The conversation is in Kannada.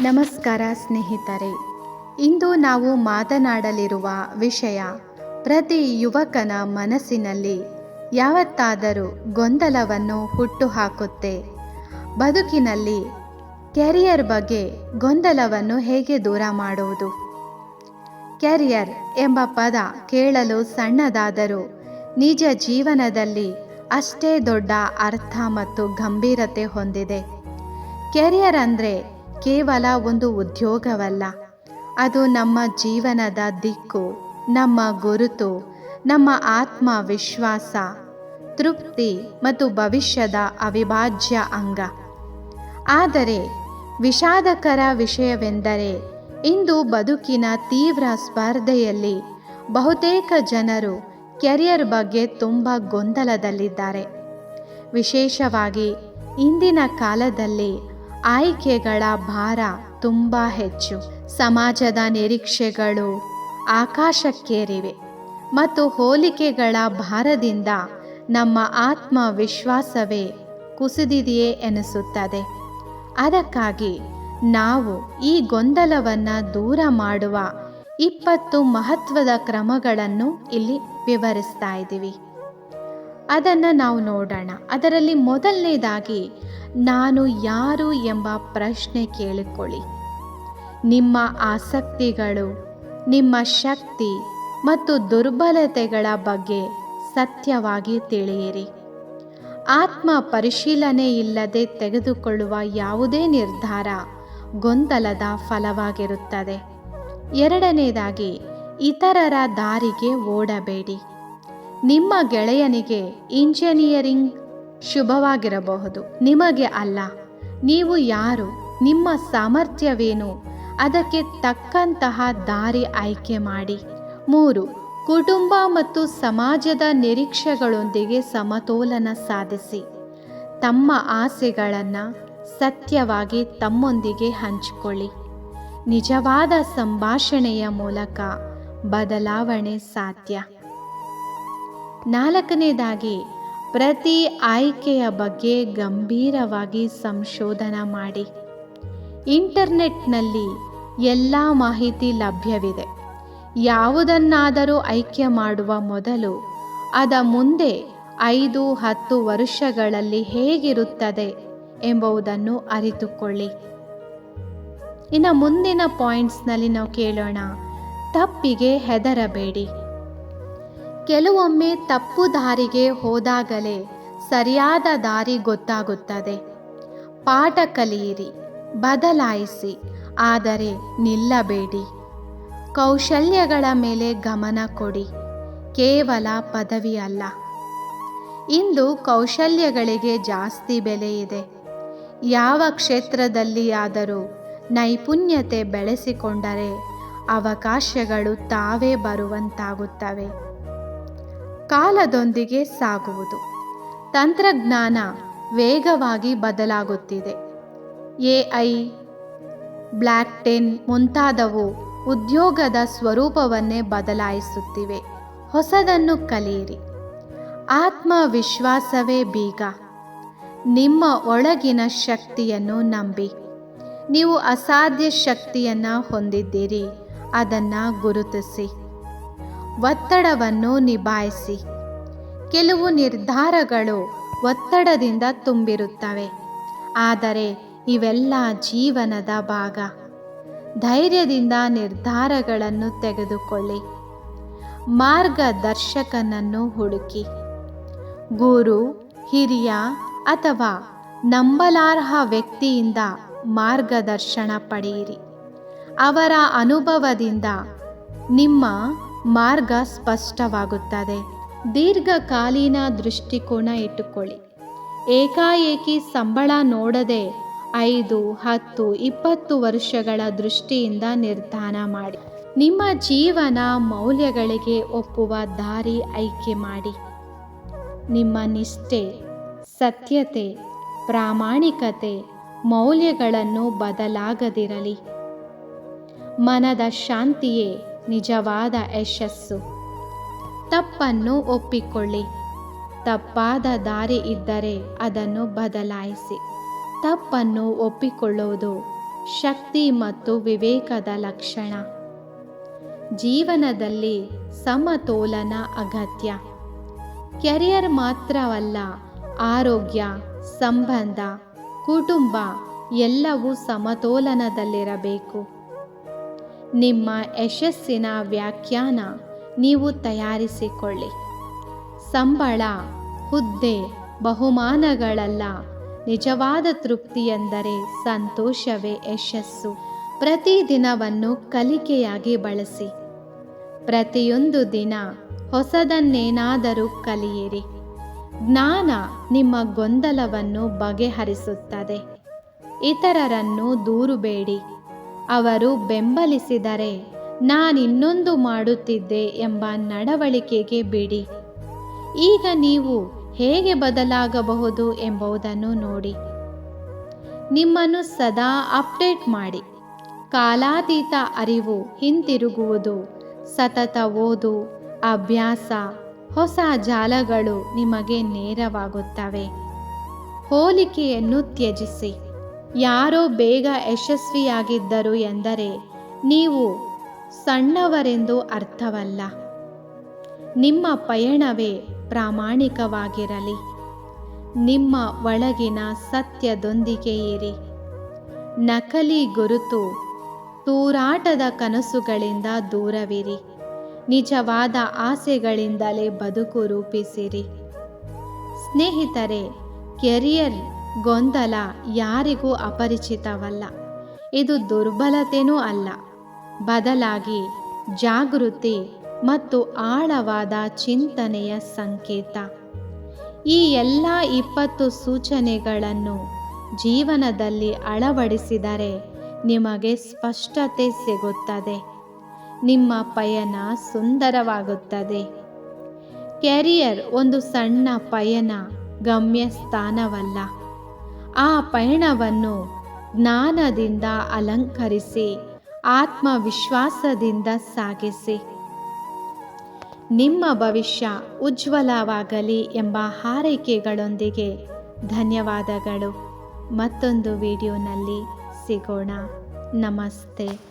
ನಮಸ್ಕಾರ ಸ್ನೇಹಿತರೆ. ಇಂದು ನಾವು ಮಾತನಾಡಲಿರುವ ವಿಷಯ ಪ್ರತಿ ಯುವಕನ ಮನಸ್ಸಿನಲ್ಲಿ ಯಾವತ್ತಾದರೂ ಗೊಂದಲವನ್ನು ಹುಟ್ಟುಹಾಕುತ್ತೆ. ಬದುಕಿನಲ್ಲಿ ಕೆರಿಯರ್ ಬಗ್ಗೆ ಗೊಂದಲವನ್ನು ಹೇಗೆ ದೂರ ಮಾಡುವುದು? ಕೆರಿಯರ್ ಎಂಬ ಪದ ಕೇಳಲು ಸಣ್ಣದಾದರೂ ನಿಜ ಜೀವನದಲ್ಲಿ ಅಷ್ಟೇ ದೊಡ್ಡ ಅರ್ಥ ಮತ್ತು ಗಂಭೀರತೆ ಹೊಂದಿದೆ. ಕೆರಿಯರ್ ಅಂದರೆ ಕೇವಲ ಒಂದು ಉದ್ಯೋಗವಲ್ಲ. ಅದು ನಮ್ಮ ಜೀವನದ ದಿಕ್ಕು, ನಮ್ಮ ಗುರುತು, ನಮ್ಮ ಆತ್ಮವಿಶ್ವಾಸ, ತೃಪ್ತಿ ಮತ್ತು ಭವಿಷ್ಯದ ಅವಿಭಾಜ್ಯ ಅಂಗ. ಆದರೆ ವಿಷಾದಕರ ವಿಷಯವೆಂದರೆ ಇಂದು ಬದುಕಿನ ತೀವ್ರ ಸ್ಪರ್ಧೆಯಲ್ಲಿ ಬಹುತೇಕ ಜನರು ಕೆರಿಯರ್ ಬಗ್ಗೆ ತುಂಬ ಗೊಂದಲದಲ್ಲಿದ್ದಾರೆ. ವಿಶೇಷವಾಗಿ ಇಂದಿನ ಕಾಲದಲ್ಲಿ ಆಯ್ಕೆಗಳ ಭಾರ ತುಂಬ ಹೆಚ್ಚು. ಸಮಾಜದ ನಿರೀಕ್ಷೆಗಳು ಆಕಾಶಕ್ಕೇರಿವೆ ಮತ್ತು ಹೋಲಿಕೆಗಳ ಭಾರದಿಂದ ನಮ್ಮ ಆತ್ಮವಿಶ್ವಾಸವೇ ಕುಸಿದಿದೆಯೇ ಎನಿಸುತ್ತದೆ. ಅದಕ್ಕಾಗಿ ನಾವು ಈ ಗೊಂದಲವನ್ನು ದೂರ ಮಾಡುವ ಇಪ್ಪತ್ತು ಮಹತ್ವದ ಕ್ರಮಗಳನ್ನು ಇಲ್ಲಿ ವಿವರಿಸ್ತಾ ಇದ್ದೀವಿ. ಅದನ್ನು ನಾವು ನೋಡೋಣ. ಅದರಲ್ಲಿ ಮೊದಲನೇದಾಗಿ ನಾನು ಯಾರು ಎಂಬ ಪ್ರಶ್ನೆ ಕೇಳಿಕೊಳ್ಳಿ. ನಿಮ್ಮ ಆಸಕ್ತಿಗಳು, ನಿಮ್ಮ ಶಕ್ತಿ ಮತ್ತು ದುರ್ಬಲತೆಗಳ ಬಗ್ಗೆ ಸತ್ಯವಾಗಿ ತಿಳಿಯಿರಿ. ಆತ್ಮ ಪರಿಶೀಲನೆ ಇಲ್ಲದೆ ತೆಗೆದುಕೊಳ್ಳುವ ಯಾವುದೇ ನಿರ್ಧಾರ ಗೊಂದಲದ ಫಲವಾಗಿರುತ್ತದೆ. ಎರಡನೇದಾಗಿ, ಇತರರ ದಾರಿಗೆ ಓಡಬೇಡಿ. ನಿಮ್ಮ ಗೆಳೆಯನಿಗೆ ಇಂಜಿನಿಯರಿಂಗ್ ಶುಭವಾಗಿರಬಹುದು. ನಿಮಗೆ ಅಲ್ಲ, ನೀವು ಯಾರು, ನಿಮ್ಮ ಸಾಮರ್ಥ್ಯವೇನು, ಅದಕ್ಕೆ ತಕ್ಕಂತಹ ದಾರಿ ಆಯ್ಕೆ ಮಾಡಿ. ಮೂರು, ಕುಟುಂಬ ಮತ್ತು ಸಮಾಜದ ನಿರೀಕ್ಷೆಗಳೊಂದಿಗೆ ಸಮತೋಲನ ಸಾಧಿಸಿ. ತಮ್ಮ ಆಸೆಗಳನ್ನು ಸತ್ಯವಾಗಿ ತಮ್ಮೊಂದಿಗೆ ಹಂಚಿಕೊಳ್ಳಿ. ನಿಜವಾದ ಸಂಭಾಷಣೆಯ ಮೂಲಕ ಬದಲಾವಣೆ ಸಾಧ್ಯ. ನಾಲ್ಕನೇದಾಗಿ, ಪ್ರತಿ ಆಯ್ಕೆಯ ಬಗ್ಗೆ ಗಂಭೀರವಾಗಿ ಸಂಶೋಧನೆ ಮಾಡಿ. ಇಂಟರ್ನೆಟ್ನಲ್ಲಿ ಎಲ್ಲ ಮಾಹಿತಿ ಲಭ್ಯವಿದೆ. ಯಾವುದನ್ನಾದರೂ ಆಯ್ಕೆ ಮಾಡುವ ಮೊದಲು ಅದ ಮುಂದೆ ಐದು, ಹತ್ತು ವರ್ಷಗಳಲ್ಲಿ ಹೇಗಿರುತ್ತದೆ ಎಂಬುದನ್ನು ಅರಿತುಕೊಳ್ಳಿ. ಇನ್ನು ಮುಂದಿನ ಪಾಯಿಂಟ್ಸ್ನಲ್ಲಿ ನಾವು ಕೇಳೋಣ, ತಪ್ಪಿಗೆ ಹೆದರಬೇಡಿ. ಕೆಲವೊಮ್ಮೆ ತಪ್ಪು ದಾರಿಗೆ ಹೋದಾಗಲೇ ಸರಿಯಾದ ದಾರಿ ಗೊತ್ತಾಗುತ್ತದೆ. ಪಾಠ ಕಲಿಯಿರಿ, ಬದಲಾಯಿಸಿ, ಆದರೆ ನಿಲ್ಲಬೇಡಿ. ಕೌಶಲ್ಯಗಳ ಮೇಲೆ ಗಮನ ಕೊಡಿ, ಕೇವಲ ಪದವಿ ಅಲ್ಲ ಇಂದು ಕೌಶಲ್ಯಗಳಿಗೆ ಜಾಸ್ತಿ ಬೆಲೆ ಇದೆ. ಯಾವ ಕ್ಷೇತ್ರದಲ್ಲಿ ಆದರೂ ನೈಪುಣ್ಯತೆ ಬೆಳೆಸಿಕೊಂಡರೆ ಅವಕಾಶಗಳು ತಾವೇ ಬರುವಂತಾಗುತ್ತವೆ. ಕಾಲದೊಂದಿಗೆ ಸಾಗುವುದು. ತಂತ್ರಜ್ಞಾನ ವೇಗವಾಗಿ ಬದಲಾಗುತ್ತಿದೆ. ಎ ಐ ಬ್ಲ್ಯಾಕ್ ಟೆನ್ ಮುಂತಾದವು ಉದ್ಯೋಗದ ಸ್ವರೂಪವನ್ನೇ ಬದಲಾಯಿಸುತ್ತಿವೆ. ಹೊಸದನ್ನು ಕಲಿಯಿರಿ. ಆತ್ಮವಿಶ್ವಾಸವೇ ಬೀಗ. ನಿಮ್ಮ ಒಳಗಿನ ಶಕ್ತಿಯನ್ನು ನಂಬಿ. ನೀವು ಅಸಾಧ್ಯ ಶಕ್ತಿಯನ್ನು ಹೊಂದಿದ್ದೀರಿ. ಅದನ್ನು ಗುರುತಿಸಿ. ಒತ್ತಡವನ್ನು ನಿಭಾಯಿಸಿ. ಕೆಲವು ನಿರ್ಧಾರಗಳು ಒತ್ತಡದಿಂದ ತುಂಬಿರುತ್ತವೆ. ಆದರೆ ಇವೆಲ್ಲ ಜೀವನದ ಭಾಗ. ಧೈರ್ಯದಿಂದ ನಿರ್ಧಾರಗಳನ್ನು ತೆಗೆದುಕೊಳ್ಳಿ. ಮಾರ್ಗದರ್ಶಕನನ್ನು ಹುಡುಕಿ. ಗುರು, ಹಿರಿಯ ಅಥವಾ ನಂಬಲಾರ್ಹ ವ್ಯಕ್ತಿಯಿಂದ ಮಾರ್ಗದರ್ಶನ ಪಡೆಯಿರಿ. ಅವರ ಅನುಭವದಿಂದ ನಿಮ್ಮ ಮಾರ್ಗ ಸ್ಪಷ್ಟವಾಗುತ್ತದೆ. ದೀರ್ಘಕಾಲೀನ ದೃಷ್ಟಿಕೋನ ಇಟ್ಟುಕೊಳ್ಳಿ. ಏಕಾಏಕಿ ಸಂಬಳ ನೋಡದೆ ಐದು, ಹತ್ತು, ಇಪ್ಪತ್ತು ವರ್ಷಗಳ ದೃಷ್ಟಿಯಿಂದ ನಿರ್ಧಾರ ಮಾಡಿ. ನಿಮ್ಮ ಜೀವನ ಮೌಲ್ಯಗಳಿಗೆ ಒಪ್ಪುವ ದಾರಿ ಆಯ್ಕೆ ಮಾಡಿ. ನಿಮ್ಮ ನಿಷ್ಠೆ, ಸತ್ಯತೆ, ಪ್ರಾಮಾಣಿಕತೆ, ಮೌಲ್ಯಗಳನ್ನು ಬದಲಾಗದಿರಲಿ. ಮನದ ಶಾಂತಿಯೇ ನಿಜವಾದ ಯಶಸ್ಸು. ತಪ್ಪನ್ನು ಒಪ್ಪಿಕೊಳ್ಳಿ. ತಪ್ಪಾದ ದಾರಿ ಇದ್ದರೆ ಅದನ್ನು ಬದಲಾಯಿಸಿ. ತಪ್ಪನ್ನು ಒಪ್ಪಿಕೊಳ್ಳುವುದು ಶಕ್ತಿ ಮತ್ತು ವಿವೇಕದ ಲಕ್ಷಣ. ಜೀವನದಲ್ಲಿ ಸಮತೋಲನ ಅಗತ್ಯ. ಕೆರಿಯರ್ ಮಾತ್ರವಲ್ಲ, ಆರೋಗ್ಯ, ಸಂಬಂಧ, ಕುಟುಂಬ ಎಲ್ಲವೂ ಸಮತೋಲನದಲ್ಲಿರಬೇಕು. ನಿಮ್ಮ ಯಶಸ್ಸಿನ ವ್ಯಾಖ್ಯಾನ ನೀವು ತಯಾರಿಸಿಕೊಳ್ಳಿ. ಸಂಬಳ, ಹುದ್ದೆ, ಬಹುಮಾನಗಳಲ್ಲ. ನಿಜವಾದ ತೃಪ್ತಿ ಎಂದರೆ ಸಂತೋಷವೇ ಯಶಸ್ಸು. ಪ್ರತಿದಿನವನ್ನು ಕಲಿಕೆಯಾಗಿ ಬಳಸಿ. ಪ್ರತಿಯೊಂದು ದಿನ ಹೊಸದನ್ನೇನಾದರೂ ಕಲಿಯಿರಿ. ಜ್ಞಾನ ನಿಮ್ಮ ಗೊಂದಲವನ್ನು ಬಗೆಹರಿಸುತ್ತದೆ. ಇತರರನ್ನು ದೂರುಬೇಡಿ. ಅವರು ಬೆಂಬಲಿಸಿದರೆ, ನಾನಿನ್ನೊಂದು ಮಾಡುತ್ತಿದ್ದೆ ಎಂಬ ನಡವಳಿಕೆಗೆ ಬಿಡಿ. ಈಗ ನೀವು ಹೇಗೆ ಬದಲಾಗಬಹುದು ಎಂಬುದನ್ನು ನೋಡಿ. ನಿಮ್ಮನ್ನು ಸದಾ ಅಪ್ಡೇಟ್ ಮಾಡಿ. ಕಾಲಾತೀತ ಅರಿವು ಹಿಂತಿರುಗುವುದು, ಸತತ ಓದು, ಅಭ್ಯಾಸ, ಹೊಸ ಜಾಲಗಳು ನಿಮಗೆ ನೇರವಾಗುತ್ತವೆ. ಹೋಲಿಕೆಯನ್ನು ತ್ಯಜಿಸಿ. ಯಾರೋ ಬೇಗ ಯಶಸ್ವಿಯಾಗಿದ್ದರು ಎಂದರೆ ನೀವು ಸಣ್ಣವರೆಂದು ಅರ್ಥವಲ್ಲ. ನಿಮ್ಮ ಪಯಣವೇ ಪ್ರಾಮಾಣಿಕವಾಗಿರಲಿ. ನಿಮ್ಮ ಒಳಗಿನ ಸತ್ಯದೊಂದಿಗೆ ಇರಿ. ನಕಲಿ ಗುರುತು ತೂರಾಟದ ಕನಸುಗಳಿಂದ ದೂರವಿರಿ. ನಿಜವಾದ ಆಸೆಗಳಿಂದಲೇ ಬದುಕು ರೂಪಿಸಿರಿ. ಸ್ನೇಹಿತರೆ, ಕೆರಿಯರ್ ಗೊಂದಲ ಯಾರಿಗೂ ಅಪರಿಚಿತವಲ್ಲ. ಇದು ದುರ್ಬಲತೆಯೂ ಅಲ್ಲ. ಬದಲಾಗಿ ಜಾಗೃತಿ ಮತ್ತು ಆಳವಾದ ಚಿಂತನೆಯ ಸಂಕೇತ. ಈ ಎಲ್ಲ ಇಪ್ಪತ್ತು ಸೂಚನೆಗಳನ್ನು ಜೀವನದಲ್ಲಿ ಅಳವಡಿಸಿದರೆ ನಿಮಗೆ ಸ್ಪಷ್ಟತೆ ಸಿಗುತ್ತದೆ. ನಿಮ್ಮ ಪಯಣ ಸುಂದರವಾಗುತ್ತದೆ. ಕೆರಿಯರ್ ಒಂದು ಸಣ್ಣ ಪಯಣ ಗಮ್ಯಸ್ಥಾನವಲ್ಲ. ಆ ಪಯಣವನ್ನು ಜ್ಞಾನದಿಂದ ಅಲಂಕರಿಸಿ, ಆತ್ಮವಿಶ್ವಾಸದಿಂದ ಸಾಗಿಸಿ. ನಿಮ್ಮ ಭವಿಷ್ಯ ಉಜ್ವಲವಾಗಲಿ ಎಂಬ ಹಾರೈಕೆಗಳೊಂದಿಗೆ ಧನ್ಯವಾದಗಳು. ಮತ್ತೊಂದು ವಿಡಿಯೋನಲ್ಲಿ ಸಿಗೋಣ. ನಮಸ್ತೆ.